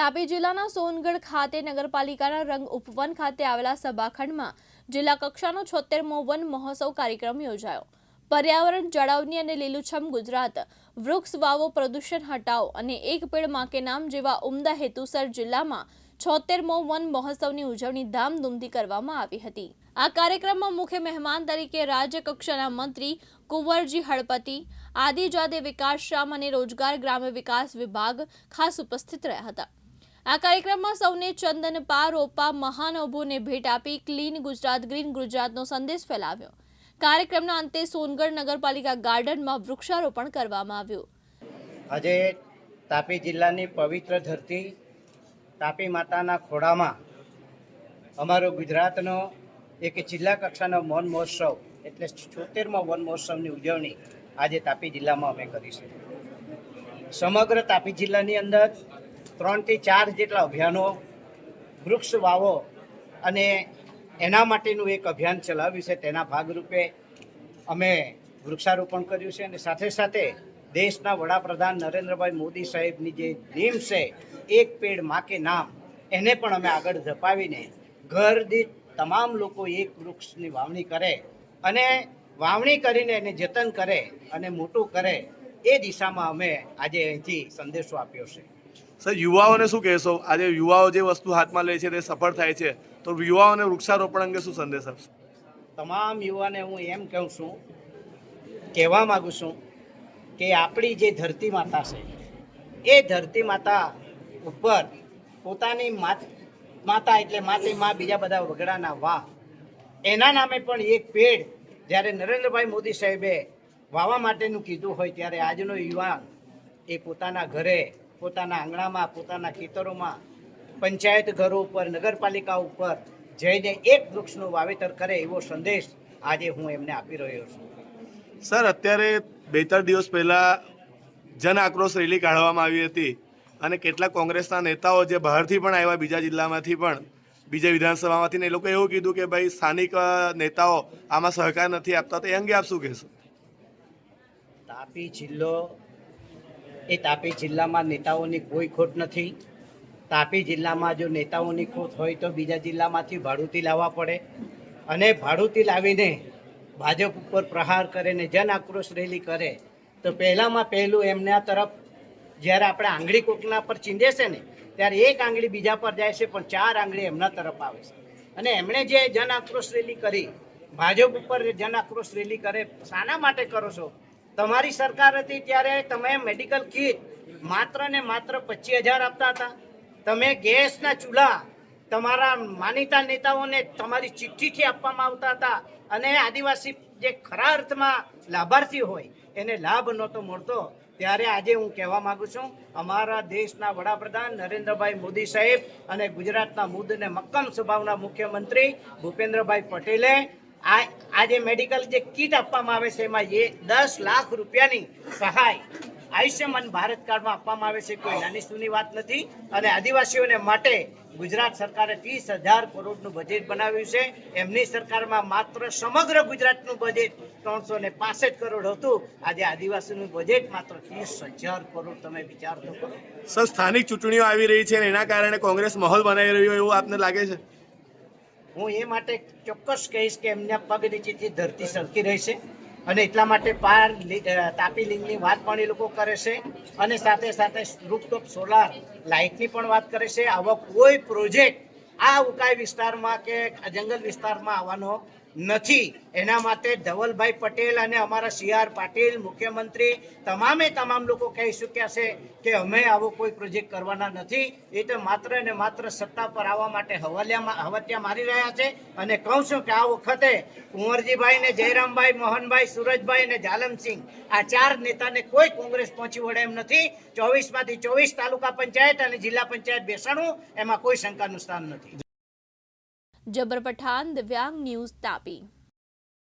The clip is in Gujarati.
તાપી જિલ્લાના સોનગઢ ખાતે નગરપાલિકાના રંગ ઉપવન ખાતે આવેલા સભાખંડમાં જિલ્લા કક્ષાનો છોતેરમો વન મહોત્સવ કાર્યક્રમ યોજાયો. પર્યાવરણ જાળવણી અને લીલુંછમ ગુજરાત, વૃક્ષ વાવો, પ્રદૂષણ હટાવો અને એક પેડમાં નામ જેવા ઉમદા હેતુસર જિલ્લામાં છોતેરમો વન મહોત્સવની ઉજવણી ધામધૂમથી કરવામાં આવી હતી. આ કાર્યક્રમમાં મુખ્ય મહેમાન તરીકે રાજ્ય કક્ષાના મંત્રી કુંવરજી હળપતિ, આદિજાતિ વિકાસ શ્રામ અને રોજગાર ગ્રામ્ય વિકાસ વિભાગ ખાસ ઉપસ્થિત રહ્યા હતા. આ કાર્યક્રમમાં સૌને ચંદન પાર રોપા મહાનુભવોને ભેટ આપી, ક્લીન ગુજરાત, ગ્રીન ગુજરાતનો સંદેશ ફેલાવ્યો. કાર્યક્રમના અંતે સોનગઢ નગરપાલિકા ગાર્ડનમાં વૃક્ષારોપણ કરવામાં આવ્યું. આજે તાપી જિલ્લાની પવિત્ર ધરતી તાપી માતાના ખોડામાં અમારો ગુજરાતનો એક જિલ્લા કક્ષાનો વન મહોત્સવ, એટલે છોતેરમો વન મહોત્સવની ઉજવણી આજે તાપી જિલ્લામાં અમે કરી સમગ્ર તાપી જિલ્લાની અંદર ત્રણથી ચાર જેટલા અભિયાનો વૃક્ષ વાવો અને એના માટેનું એક અભિયાન ચલાવ્યું છે. તેના ભાગરૂપે અમે વૃક્ષારોપણ કર્યું છે અને સાથે સાથે દેશના વડાપ્રધાન નરેન્દ્રભાઈ મોદી સાહેબની જે ડ્રીમ છે, એક પેડ મા કે નામ, એને પણ અમે આગળ ધપાવીને ઘર દીઠ તમામ લોકો એક વૃક્ષની વાવણી કરે અને વાવણી કરીને એને જતન કરે અને મોટું કરે એ દિશામાં અમે આજે અહીંથી સંદેશો આપ્યો છે. સર, યુવાઓને શું કહેશો? આજે યુવાઓ જે વસ્તુ હાથમાં લે છે તે સફળ થાય છે. તો યુવાઓને વૃક્ષારોપણ અંગે શું સંદેશ આપશો? તમામ યુવાને હું એમ કહું છું, કહેવા માગું છું કે આપણી જે ધરતી માતા છે, એ ધરતી માતા ઉપર પોતાની માત એટલે માતી, માં બીજા બધા વગડાના વા એના નામે પણ એક પેડ જ્યારે નરેન્દ્રભાઈ મોદી સાહેબે વાવા માટેનું કીધું હોય ત્યારે આજનો યુવાન એ પોતાના ઘરે પોતાના આંગણામાં પોતાના ખેતરોમાં પંચાયત ઘરો ઉપર નગરપાલિકા ઉપર જઈને એક વૃક્ષનું વાવેતર કરે એવો સંદેશ આજે હું એમને આપી રહ્યો છું. સર અત્યારે બે ત્રણ દિવસ પહેલા જન આક્રોશ રેલી કાઢવામાં આવી હતી અને કેટલાક કોંગ્રેસના નેતાઓ જે બહારથી પણ આવ્યા બીજા જિલ્લામાંથી પણ બીજા વિધાનસભામાંથી ને એ લોકો એવું કીધું કે ભાઈ સ્થાનિક નેતાઓ આમાં સહકાર નથી આપતા તો એ અંગે આપ શું કહેશો? તાપી જિલ્લો એ તાપી જિલ્લામાં નેતાઓની કોઈ ખોટ નથી. તાપી જિલ્લામાં જો નેતાઓની ખોટ હોય તો બીજા જિલ્લામાંથી ભાડુતી લાવવા પડે. અને ભાડુતી લાવીને ભાજપ ઉપર પ્રહાર કરે ને જન આક્રોશ રેલી કરે, તો પહેલામાં પહેલું એમના તરફ જ્યારે આપણે આંગળી કોકના પર ચીંધે છે ને, ત્યારે એક આંગળી બીજા પર જાય છે, પણ ચાર આંગળી એમના તરફ આવે છે. અને એમણે જે જન આક્રોશ રેલી કરી, ભાજપ ઉપર જન આક્રોશ રેલી કરે, શાના માટે કરો છો? તમારી સરકાર હતી ત્યારે તમે મેડિકલ કીટ માત્ર ને માત્ર પચીસ હજાર આપતા હતા. તમે ગેસના ચૂલા તમારા માનીતા નેતાઓને તમારી ચિઠ્ઠીથી આપવામાં આવતા હતા. અને આદિવાસી જે ખરા અર્થમાં લાભાર્થી હોય, એને લાભ નહોતો મળતો. ત્યારે આજે હું કહેવા માગું છું, અમારા દેશના વડાપ્રધાન નરેન્દ્રભાઈ મોદી સાહેબ અને ગુજરાતના મુદ્દ અને મક્કમ સ્વભાવના મુખ્યમંત્રી ભૂપેન્દ્રભાઈ પટેલે આ આ જે મેડિકલ જે કીટ આપવામાં આવે છે એમાં એ દસ લાખ રૂપિયાની સહાય આયુષ્યમાન ભારત કાર્ડમાં આપવામાં આવે છે. કોઈ નાની સૂની વાત નથી. અને આદિવાસીઓને માટે ગુજરાત સરકારે ત્રીસ હજાર કરોડનું બજેટ બનાવ્યું છે. એમની સરકારમાં માત્ર સમગ્ર ગુજરાતનું બજેટ ત્રણસો ને પાસઠ કરોડ હતું. આજે આદિવાસીનું બજેટ માત્ર ત્રીસ હજાર કરોડ તમે વિચાર તો કરો. સર, સ્થાનિક ચૂંટણીઓ આવી રહી છે અને એના કારણે કોંગ્રેસ માહોલ બનાવી રહ્યો એવું આપને લાગે છે? હું એ માટે ચોક્કસ કહીશ કે એમના પગ નીચેથી ધરતી સરકી રહેશે અને એટલા માટે પાર તાપી લિંગની વાત પણ એ લોકો કરે છે અને સાથે સાથે રૂપટોપ સોલાર લાઇટની પણ વાત કરે છે. આવો કોઈ પ્રોજેક્ટ આ ઉકાઈ વિસ્તારમાં કે જંગલ વિસ્તારમાં આવવાનો નથી. એના માટે ધવલભાઈ પટેલ અને અમારા સી આર પાટીલ, મુખ્યમંત્રી, તમામે તમામ લોકો કહી ચૂક્યા છે કે અમે આવો કોઈ પ્રોજેક્ટ કરવાના નથી. એ તો માત્ર ને માત્ર સત્તા પર આવવા માટે હવાલિયામાં હવત્યા મારી રહ્યા છે. અને કહું છું કે આ વખતે કુંવરજીભાઈ ને જયરામભાઈ, મોહનભાઈ, સુરજભાઈ અને જાલમસિંહ, આ ચાર નેતાને કોઈ કોંગ્રેસ પહોંચી વળે એમ નથી. ચોવીસમાંથી ચોવીસ તાલુકા પંચાયત અને જિલ્લા પંચાયત બેસાણું એમાં કોઈ શંકાનું સ્થાન નથી. જબર પઠાણ દિવ્યાંગ ન્યૂઝ તાપી.